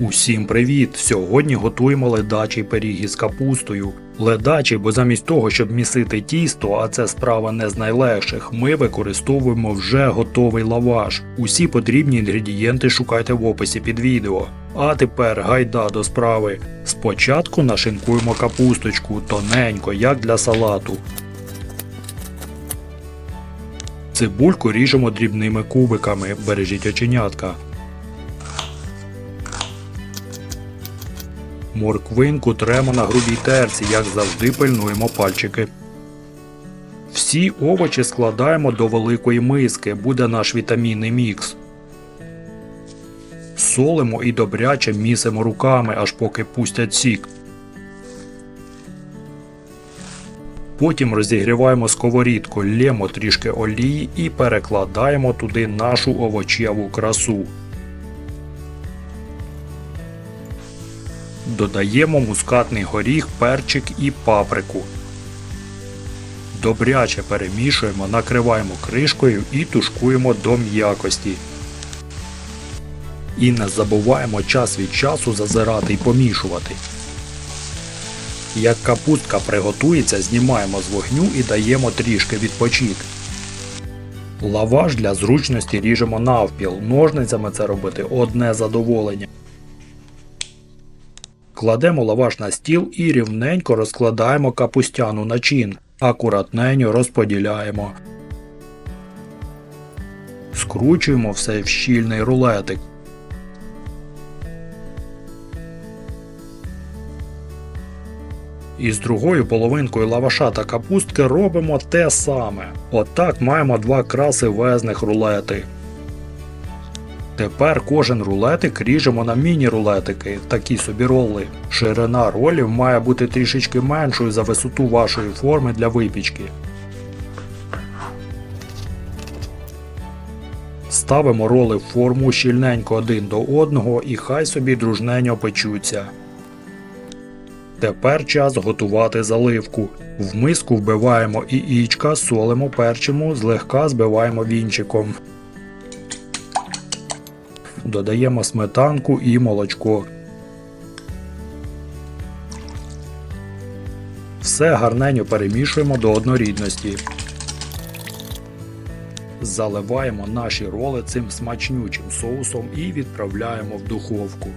Усім привіт! Сьогодні готуємо ледачий пиріг із капустою. Ледачий, бо замість того, щоб місити тісто, а це справа не з найлегших, ми використовуємо вже готовий лаваш. Усі потрібні інгредієнти шукайте в описі під відео. А тепер гайда до справи. Спочатку нашинкуємо капусточку тоненько, як для салату. Цибульку ріжемо дрібними кубиками, бережіть оченятка. Морквинку тремо на грубій терці, як завжди пильнуємо пальчики. Всі овочі складаємо до великої миски, буде наш вітамінний мікс. Солимо і добряче місимо руками, аж поки пустять сік. Потім розігріваємо сковорідку, лємо трішки олії і перекладаємо туди нашу овочеву красу. Додаємо мускатний горіх, перчик і паприку. Добряче перемішуємо, накриваємо кришкою і тушкуємо до м'якості. І не забуваємо час від часу зазирати і помішувати. Як капустка приготується, знімаємо з вогню і даємо трішки відпочити. Лаваш для зручності ріжемо навпіл. Ножницями це робити одне задоволення. Кладемо лаваш на стіл і рівненько розкладаємо капустяну начин. Акуратненько розподіляємо. Скручуємо все в щільний рулетик. І з другою половинкою лаваша та капустки робимо те саме. Отак маємо два красивезних рулети. Тепер кожен рулетик ріжемо на міні-рулетики, такі собі роли. Ширина ролів має бути трішечки меншою за висоту вашої форми для випічки. Ставимо роли в форму щільненько один до одного і хай собі дружненьо печуться. Тепер час готувати заливку. В миску вбиваємо і яєчка, солимо, перчимо, злегка збиваємо вінчиком. Додаємо сметанку і молочко. Все гарненько перемішуємо до однорідності. Заливаємо наші роли цим смачнючим соусом і відправляємо в духовку.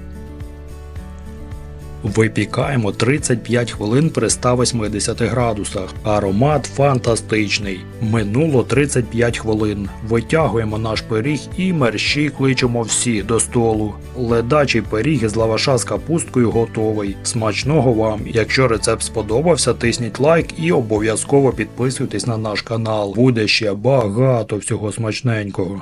Випікаємо 35 хвилин при 180 градусах. Аромат фантастичний. Минуло 35 хвилин. Витягуємо наш пиріг і мерщій кличемо всі до столу. Ледачий пиріг із лаваша з капусткою готовий. Смачного вам! Якщо рецепт сподобався, тисніть лайк і обов'язково підписуйтесь на наш канал. Буде ще багато всього смачненького.